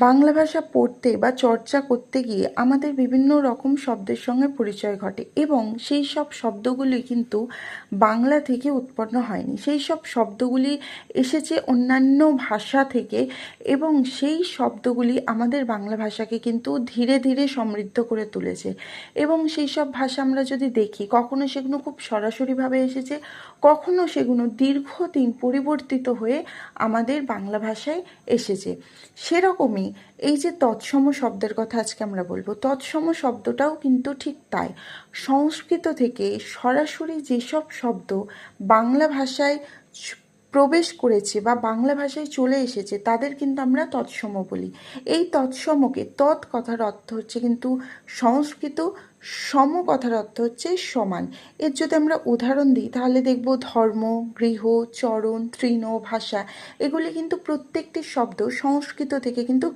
বাংলা ভাষা পড়তে বা চর্চা করতে গিয়ে আমাদের বিভিন্ন রকম শব্দের সঙ্গে পরিচয় ঘটে এবং সেই সব শব্দগুলি কিন্তু বাংলা থেকে উৎপন্ন হয়নি। সেই সব শব্দগুলি এসেছে অন্যান্য ভাষা থেকে এবং সেই শব্দগুলি আমাদের বাংলা ভাষাকে কিন্তু ধীরে ধীরে সমৃদ্ধ করে তুলেছে এবং সেই সব ভাষা আমরা যদি দেখি, কখনো সেগুলো খুব সরাসরিভাবে এসেছে, কখনো সেগুলো দীর্ঘদিন পরিবর্তিত হয়ে আমাদের বাংলা ভাষায় এসেছে। সেরকমই এই যে তৎসম শব্দের কথা আজকে আমরা বলব, তৎসম শব্দটাও কিন্তু ঠিক তাই। সংস্কৃত থেকে সরাসরি যেসব শব্দ বাংলা ভাষায় প্রবেশ করেছে বা বাংলা ভাষায় চলে এসেছে, তাদের কিন্তু আমরা তৎসম বলি। এই তৎসমকে তৎ কথার অর্থ হচ্ছে কিন্তু সংস্কৃত সম কথার অর্থ হচ্ছে সমান। এর যদি আমরা উদাহরণ দিই, তাহলে দেখব ধর্ম, গৃহ, চরণ, তৃণ, ভাষা, এগুলি কিন্তু প্রত্যেকটি শব্দ সংস্কৃত থেকে কিন্তু